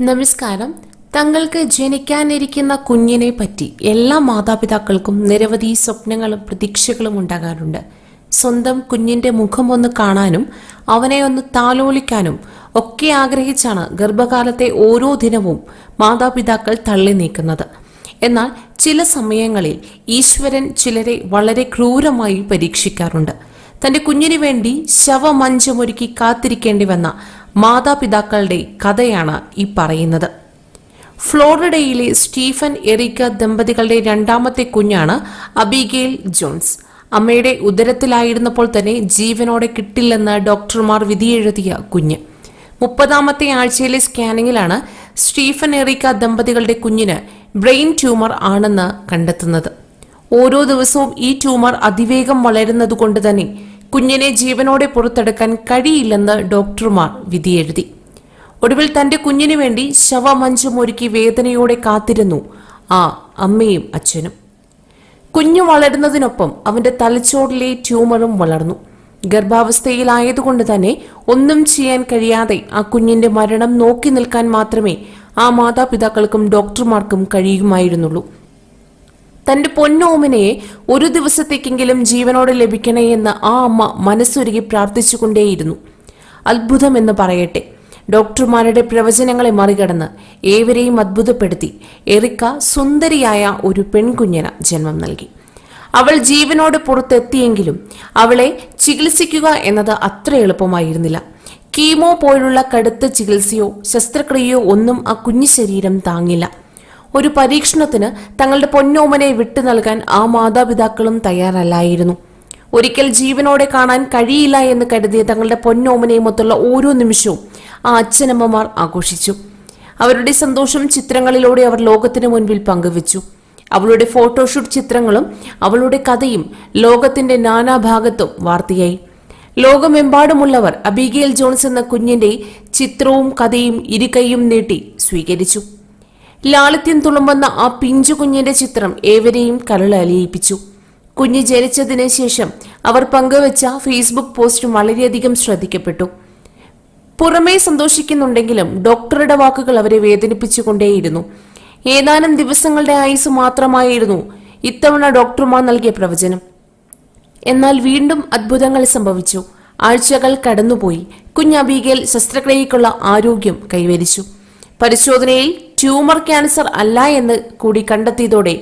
നമസ്കാരം. തങ്ങൾക്ക് ജനിക്കാനിരിക്കുന്ന കുഞ്ഞിനെ പറ്റി എല്ലാ മാതാപിതാക്കൾക്കും നിരവധി സ്വപ്നങ്ങളും പ്രതീക്ഷകളും ഉണ്ടാകാറുണ്ട്. സ്വന്തം കുഞ്ഞിന്റെ മുഖം ഒന്ന് കാണാനും അവനെ ഒന്ന് താലോലിക്കാനും ഒക്കെ ആഗ്രഹിച്ചാണ് ഗർഭകാലത്തെ ഓരോ ദിനവും മാതാപിതാക്കൾ തള്ളി നീക്കുന്നത്. എന്നാൽ ചില സമയങ്ങളിൽ ഈശ്വരൻ ചിലരെ വളരെ ക്രൂരമായി പരീക്ഷിക്കാറുണ്ട്. തന്റെ കുഞ്ഞിനു വേണ്ടി ശവമഞ്ചമൊരുക്കി കാത്തിരിക്കേണ്ടി വന്ന മാതാപിതാക്കളുടെ കഥയാണ് ഈ പറയുന്നത്. ഫ്ലോറിഡയിലെ സ്റ്റീഫൻ എറിക്ക ദമ്പതികളുടെ രണ്ടാമത്തെ കുഞ്ഞാണ് അബിഗെയിൽ ജോൺസ്. അമ്മയുടെ ഉദരത്തിലായിരുന്നപ്പോൾ തന്നെ ജീവനോടെ കിട്ടില്ലെന്ന് ഡോക്ടർമാർ വിധിയെഴുതിയ കുഞ്ഞ്. മുപ്പതാമത്തെ ആഴ്ചയിലെ സ്കാനിങ്ങിലാണ് സ്റ്റീഫൻ എറിക്ക ദമ്പതികളുടെ കുഞ്ഞിന് ബ്രെയിൻ ട്യൂമർ ആണെന്ന് കണ്ടെത്തുന്നത്. ഓരോ ദിവസവും ഈ ട്യൂമർ അതിവേഗം വളരുന്നതുകൊണ്ട് തന്നെ കുഞ്ഞിനെ ജീവനോടെ പുറത്തെടുക്കാൻ കഴിയില്ലെന്ന് ഡോക്ടർമാർ വിധിയെഴുതി. ഒടുവിൽ തന്റെ കുഞ്ഞിനു വേണ്ടി ശവമഞ്ചമൊരുക്കി വേദനയോടെ കാത്തിരുന്നു ആ അമ്മയും അച്ഛനും. കുഞ്ഞു വളരുന്നതിനൊപ്പം അവന്റെ തലച്ചോറിലെ ട്യൂമറും വളർന്നു. ഗർഭാവസ്ഥയിലായതുകൊണ്ട് തന്നെ ഒന്നും ചെയ്യാൻ കഴിയാതെ ആ കുഞ്ഞിന്റെ മരണം നോക്കി നിൽക്കാൻ മാത്രമേ ആ മാതാപിതാക്കൾക്കും ഡോക്ടർമാർക്കും കഴിയുമായിരുന്നുള്ളൂ. തന്റെ പൊന്നോമനയെ ഒരു ദിവസത്തേക്കെങ്കിലും ജീവനോടെ ലഭിക്കണേ എന്ന് ആ അമ്മ മനസ്സൊരുകി പ്രാർത്ഥിച്ചുകൊണ്ടേയിരുന്നു. അത്ഭുതം എന്ന് പറയട്ടെ. ഡോക്ടർമാരുടെ പ്രവചനങ്ങളെ മറികടന്ന് ഏവരെയും അത്ഭുതപ്പെടുത്തി. എറിക്ക സുന്ദരിയായ ഒരു പെൺകുഞ്ഞിന് ജന്മം നൽകി. അവൾ ജീവനോട് പുറത്തെത്തിയെങ്കിലും അവളെ ചികിത്സിക്കുക എന്നത് അത്ര എളുപ്പമായിരുന്നില്ല. കീമോ പോലുള്ള കടുത്ത ചികിത്സയോ ശസ്ത്രക്രിയയോ ഒന്നും ആ കുഞ്ഞു ശരീരം താങ്ങില്ല. ഒരു പരീക്ഷണത്തിന് തങ്ങളുടെ പൊന്നോമനെ വിട്ടു നൽകാൻ ആ മാതാപിതാക്കളും തയ്യാറല്ലായിരുന്നു. ഒരിക്കൽ ജീവനോടെ കാണാൻ കഴിയില്ല എന്ന് കരുതിയ തങ്ങളുടെ പൊന്നോമനെയുമൊത്തുള്ള ഓരോ നിമിഷവും ആ അച്ഛനമ്മമാർ ആഘോഷിച്ചു. അവരുടെ സന്തോഷം ചിത്രങ്ങളിലൂടെ അവർ ലോകത്തിന് മുൻപിൽ പങ്കുവച്ചു. അവളുടെ ഫോട്ടോഷൂട്ട് ചിത്രങ്ങളും അവളുടെ കഥയും ലോകത്തിന്റെ നാനാഭാഗത്തും വാർത്തയായി. ലോകമെമ്പാടുമുള്ളവർ അബിഗേൽ ജോൺസ് എന്ന കുഞ്ഞിന്റെ ചിത്രവും കഥയും ഇരുകൈയും നീട്ടി സ്വീകരിച്ചു. ലാളിത്യം തുളുമ്പുന്ന ആ പിഞ്ചു കുഞ്ഞിന്റെ ചിത്രം ഏവരെയും കരളലിയിപ്പിച്ചു കുഞ്ഞ് ജനിച്ചതിന് ശേഷം അവർ പങ്കുവച്ച ഫേസ്ബുക്ക് പോസ്റ്റ് വളരെയധികം ശ്രദ്ധിക്കപ്പെട്ടു. പുറമേ സന്തോഷിക്കുന്നുണ്ടെങ്കിലും ഡോക്ടറുടെ വാക്കുകൾ അവരെ വേദനിപ്പിച്ചുകൊണ്ടേയിരുന്നു. ഏതാനും ദിവസങ്ങളുടെ ആയുസ് മാത്രമായിരുന്നു ഇത്തവണ ഡോക്ടർമാർ നൽകിയ പ്രവചനം. എന്നാൽ വീണ്ടും അത്ഭുതങ്ങൾ സംഭവിച്ചു. ആഴ്ചകൾ കടന്നുപോയി. കുഞ്ഞ് അബീഗേൽ ശസ്ത്രക്രിയയ്ക്കുള്ള ആരോഗ്യം കൈവരിച്ചു. പരിശോധനയിൽ ട്യൂമർ ക്യാൻസർ അല്ല എന്ന് കൂടി കണ്ടെത്തിയതോടെ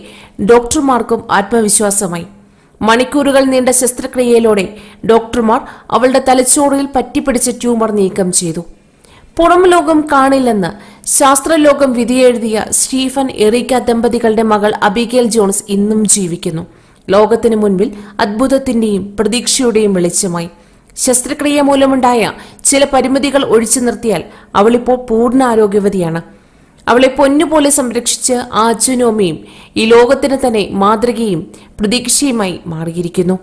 ഡോക്ടർമാർക്കും ആത്മവിശ്വാസമായി. മണിക്കൂറുകൾ നീണ്ട ശസ്ത്രക്രിയയിലൂടെ ഡോക്ടർമാർ അവളുടെ തലച്ചോറിൽ പറ്റിപ്പിടിച്ച ട്യൂമർ നീക്കം ചെയ്തു. പുറം ലോകം കാണില്ലെന്ന് ശാസ്ത്രലോകം വിധിയെഴുതിയ സ്റ്റീഫൻ എറിക്ക ദമ്പതികളുടെ മകൾ അബിഗേൽ ജോൺസ് ഇന്നും ജീവിക്കുന്നു. ലോകത്തിനു മുൻപിൽ അത്ഭുതത്തിന്റെയും പ്രതീക്ഷയുടെയും വെളിച്ചമായി. ശസ്ത്രക്രിയ മൂലമുണ്ടായ ചില പരിമിതികൾ ഒഴിച്ചു നിർത്തിയാൽ അവളിപ്പോൾ പൂർണ ആരോഗ്യവതിയാണ്. അവളെ പൊന്നുപോലെ സംരക്ഷിച്ച് ആ ഈ ലോകത്തിന് തന്നെ മാതൃകയും പ്രതീക്ഷയുമായി മാറിയിരിക്കുന്നു.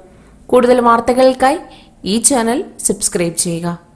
കൂടുതൽ വാർത്തകൾക്കായി ഈ ചാനൽ സബ്സ്ക്രൈബ് ചെയ്യുക.